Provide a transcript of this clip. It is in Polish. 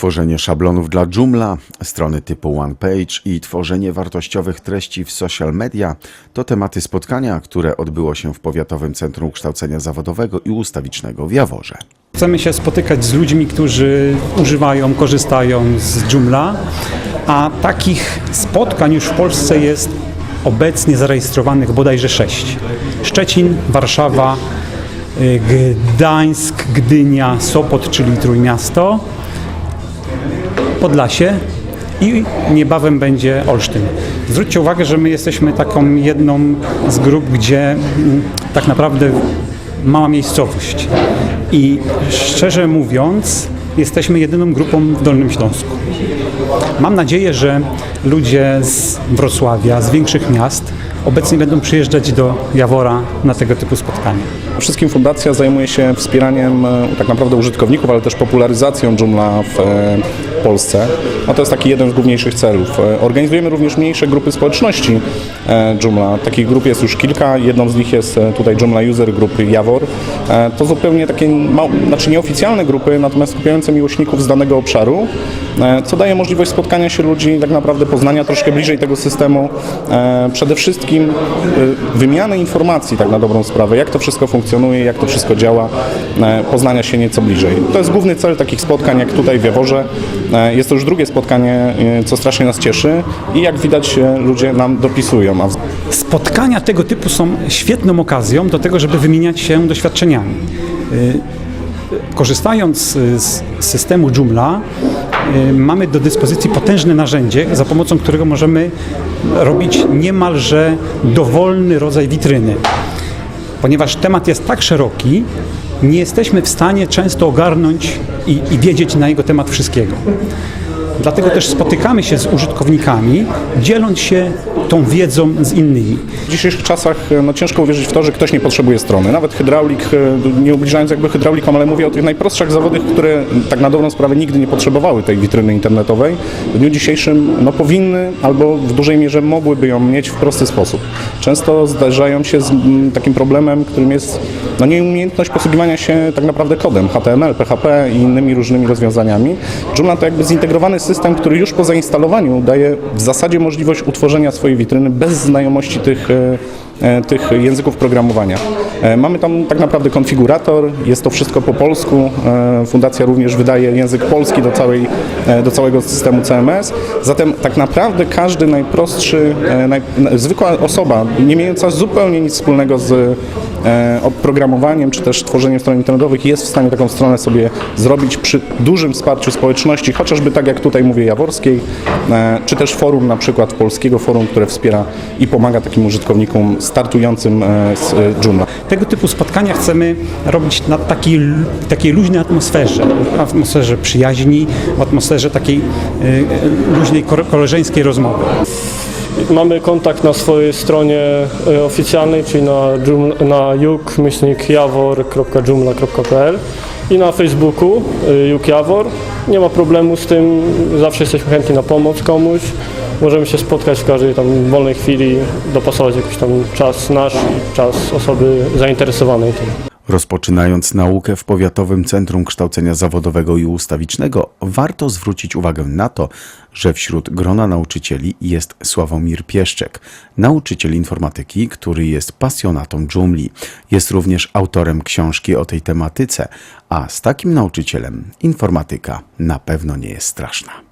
Tworzenie szablonów dla Joomla, strony typu OnePage i tworzenie wartościowych treści w social media to tematy spotkania, które odbyło się w Powiatowym Centrum Kształcenia Zawodowego i Ustawicznego w Jaworze. Chcemy się spotykać z ludźmi, którzy używają, korzystają z Joomla, a takich spotkań już w Polsce jest obecnie zarejestrowanych bodajże sześć. Szczecin, Warszawa, y, Gdańsk, Gdynia, Sopot, czyli Trójmiasto, Podlasie i niebawem będzie Olsztyn. Zwróćcie uwagę, że my jesteśmy taką jedną z grup, gdzie mm, tak naprawdę mała miejscowość. I szczerze mówiąc, jesteśmy jedyną grupą w Dolnym Śląsku. Mam nadzieję, że ludzie z Wrocławia, z większych miast obecnie będą przyjeżdżać do Jawora na tego typu spotkania. Wszystkim fundacja zajmuje się wspieraniem e, tak naprawdę użytkowników, ale też popularyzacją Joomla w e, Polsce. No to jest taki jeden z główniejszych celów. E, Organizujemy również mniejsze grupy społeczności Joomla. Takich grup jest już kilka. Jedną z nich jest tutaj Joomla User Group Jawor. To zupełnie takie, znaczy nieoficjalne grupy, natomiast skupiające miłośników z danego obszaru, co daje możliwość spotkania się ludzi, tak naprawdę poznania troszkę bliżej tego systemu. Przede wszystkim e, wymiany informacji, tak na dobrą sprawę, jak to wszystko funkcjonuje, jak to wszystko działa, e, poznania się nieco bliżej. To jest główny cel takich spotkań, jak tutaj w Jaworze. E, Jest to już drugie spotkanie, e, co strasznie nas cieszy i jak widać ludzie nam dopisują. Spotkania tego typu są świetną okazją do tego, żeby wymieniać się doświadczeniami. Korzystając y, z systemu Joomla, y, mamy do dyspozycji potężne narzędzie, za pomocą którego możemy robić niemalże dowolny rodzaj witryny. Ponieważ temat jest tak szeroki, nie jesteśmy w stanie często ogarnąć i, i wiedzieć na jego temat wszystkiego. Dlatego też spotykamy się z użytkownikami, dzieląc się tą wiedzą z innymi. W dzisiejszych czasach e, no, ciężko uwierzyć w to, że ktoś nie potrzebuje strony. Nawet hydraulik, e, nie ubliżając jakby hydraulikom, ale mówię o tych najprostszych zawodach, które tak na dobrą sprawę nigdy nie potrzebowały tej witryny internetowej. W dniu dzisiejszym no, powinny albo w dużej mierze mogłyby ją mieć w prosty sposób. Często zdarzają się z takim problemem, którym jest no, nieumiejętność posługiwania się tak naprawdę kodem HTML, PHP i innymi różnymi rozwiązaniami. Joomla to jakby zintegrowany system, który już po zainstalowaniu daje w zasadzie możliwość utworzenia swojej witryny bez znajomości tych, e, e, tych języków programowania. E, Mamy tam tak naprawdę konfigurator, jest to wszystko po polsku. Fundacja również wydaje język polski do, całej, do całego systemu CMS. Zatem tak naprawdę każdy najprostszy, naj, zwykła osoba, nie mająca zupełnie nic wspólnego z oprogramowaniem czy też tworzeniem stron internetowych jest w stanie taką stronę sobie zrobić przy dużym wsparciu społeczności, chociażby tak jak tutaj mówię Jaworskiej, e, czy też forum na przykład polskiego forum, które wspiera i pomaga takim użytkownikom startującym e, z e, Joomla. Tego typu spotkania chcemy robić na takiej, takiej luźnej atmosferze, atmosferze przyjaźni, atmosferze takiej luźnej, ko- koleżeńskiej rozmowy. Mamy kontakt na swojej stronie e, oficjalnej, czyli na, na juk-jawor.joomla.pl i na Facebooku e, Juk Jawor. Nie ma problemu z tym, zawsze jesteśmy chętni na pomoc komuś. Możemy się spotkać w każdej tam wolnej chwili, dopasować jakiś tam czas nasz i czas osoby zainteresowanej tym. Rozpoczynając naukę w Powiatowym Centrum Kształcenia Zawodowego i Ustawicznego, warto zwrócić uwagę na to, że wśród grona nauczycieli jest Sławomir Pieszczek, nauczyciel informatyki, który jest pasjonatą dżungli. Jest również autorem książki o tej tematyce, a z takim nauczycielem informatyka na pewno nie jest straszna.